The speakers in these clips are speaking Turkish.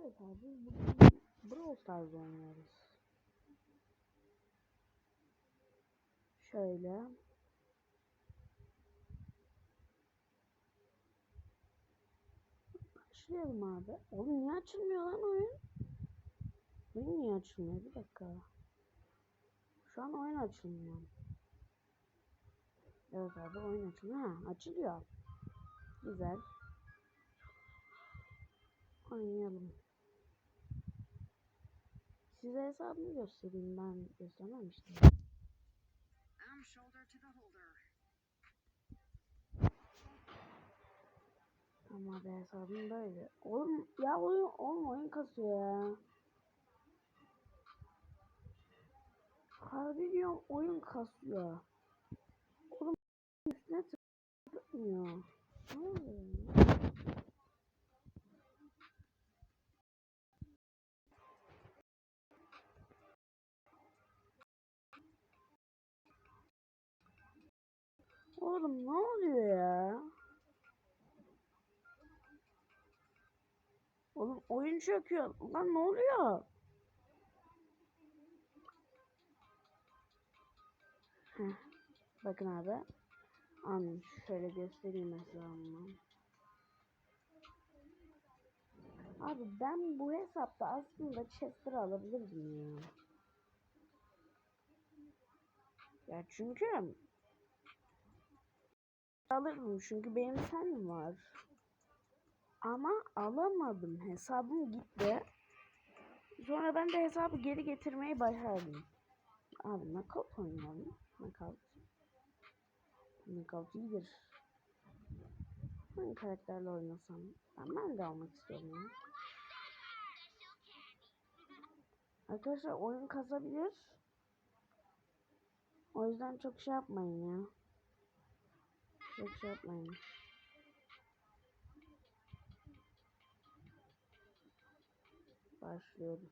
Evet abi bugün Brawl Stars oynuyoruz. Şöyle. Başlayalım abi. Oğlum niye açılmıyor lan oyun? Oyun niye açılmıyor? Bir dakika. Şu an oyun açılmıyor. Evet abi oyun açılıyor. Ha açılıyor. Güzel. Oynayalım. Size hesabımı göstereyim ben göstermemiştim. I'm shoulder to the holder. Ama be hesabım böyle. Oğlum ya oyun, oğlum oyun kasıyor ya. Harbi diyorum oyun kasıyor. Oğlum üstüne tıklamıyor. Ne oluyor Oğlum ne oluyor ya? Oğlum oyun çöküyor. Lan ne oluyor? Heh. Bakın abi. An şöyle göstereyim mesela. Abi ben bu hesapta aslında Chester alabilirdim ya. Ya çünkü alırdım çünkü benim senim var. Ama alamadım. Hesabım gitti. Sonra ben de hesabı geri getirmeyi başardım. Abi knockout oynayalım. Knockout. Knockout iyidir. Hangi karakterle oynasam? Ben, ben de almak istiyorum ya. Arkadaşlar oyun kasabilir. O yüzden çok şey yapmayın ya. Çok şey yapmayın. Başlıyoruz.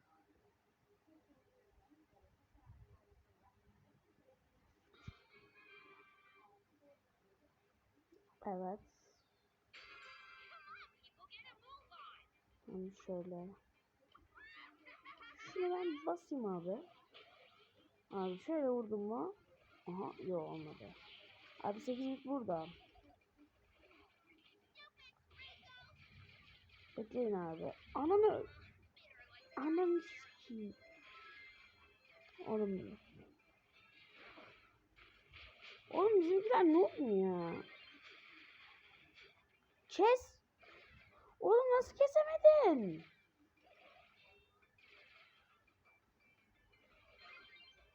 Evet. Onu şöyle. Şunu ben basayım abi. Abi şöyle vurdum mu? Aha yok olmadı. Abi 8 burada. Bekleyin abi. Ananı Ananı sikeyim. Oğlum. Oğlum bizimkiler ne olmuyor ya? Kes. Oğlum nasıl kesemedin?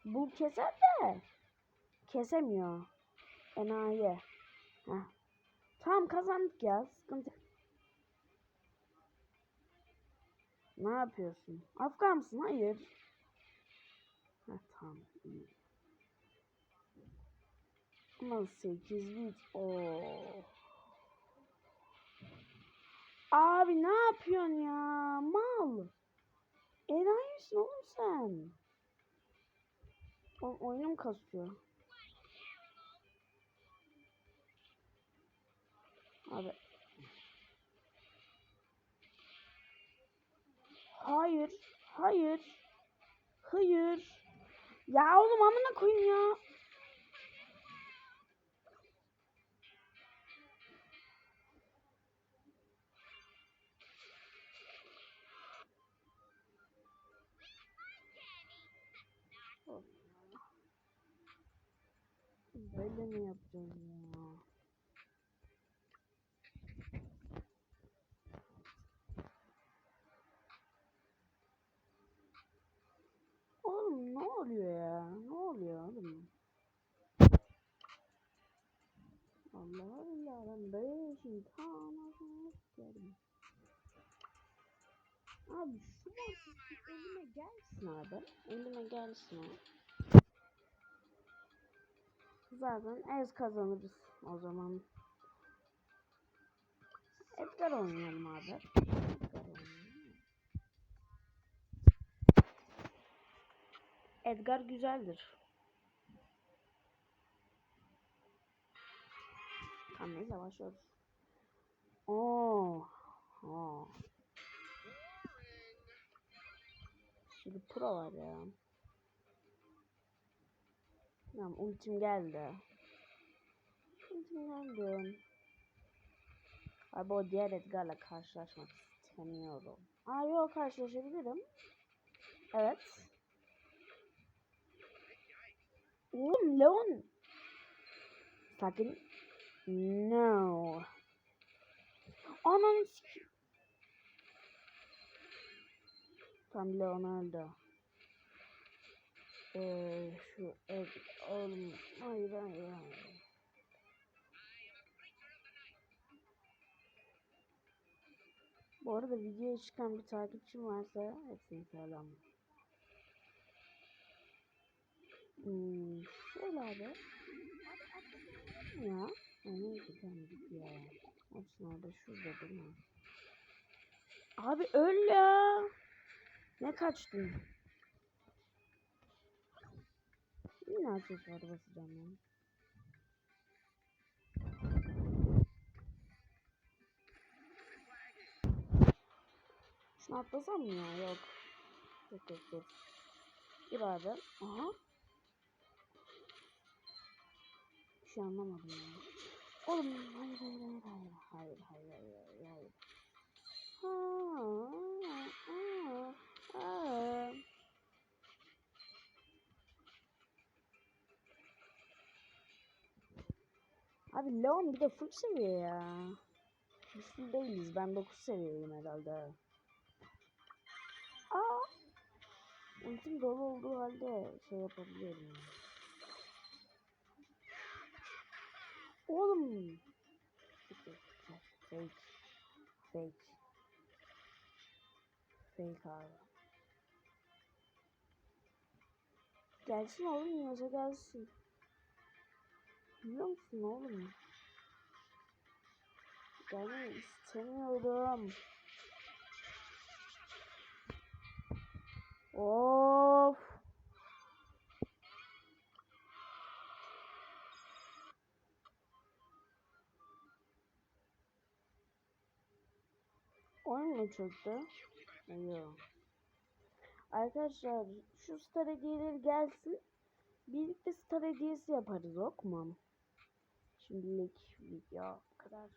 Bu keser de. Kesemiyor. Enayi. Heh. Tamam kazandık ya. Sıkıntı. Ne yapıyorsun? Afgan mısın? Hayır. Ha tamam. iyi. Ama 8 bit. Oo. Abi ne yapıyorsun ya? Mal. Enayi misin oğlum sen? O oyunum kasıyor. Abi. Hayır. Hayır. Hayır. Ya oğlum amına koyayım ya. Böyle mi yapacağız ya? Oğlum ne oluyor ya? Ne oluyor oğlum? Allah Allah ben böyle şey tamam isterim. Abi şu boşluk elime gelsin abi. Elime gelsin abi. Zaten ez kazanırız o zaman. Edgar oynayalım abi. Edgar oynayalım. Edgar güzeldir. Tamam neyse başlıyoruz. Oo. Oo. sürü pro var ya. Tamam ultim geldi. Ultim geldi. Abi o diğer Edgar'la karşılaşmak istemiyorum. Aa yok karşılaşabilirim. Evet. Oğlum Leon. Sakın. No. Ananı. Tam Leon öldü. Ee, şu ev oğlum hayır hayır hayır. Bu arada videoya çıkan bir takipçim varsa hepsine selam. Hmm, şöyle abi. Ya. Aynen güzel ya. Hepsini orada şurada değil mi? Abi öl ya. Ne kaçtın? Yine aksesuarı basacağım ya. Şunu atlasam mı ya? Yok. Yok yok yok. Gir abi. Aha. Bir şey anlamadım ya. Oğlum hayır hayır hayır hayır hayır hayır hayır hayır. Ha. Abi Leon bir de full seviye ya. Biz full değiliz. Ben 9 seviyeyim herhalde. Aa. Ultim dolu olduğu halde şey yapabiliyorum. ya. Oğlum. Fake. Fake. Fake abi. Gelsin oğlum yiyorsa gelsin. Biliyor musun oğlum? Gelmeyi istemiyorum. Of. Oyun mu çöktü? Yok. Arkadaşlar şu star gelsin. Birlikte star yaparız ok mu? Şimdilik video kadar.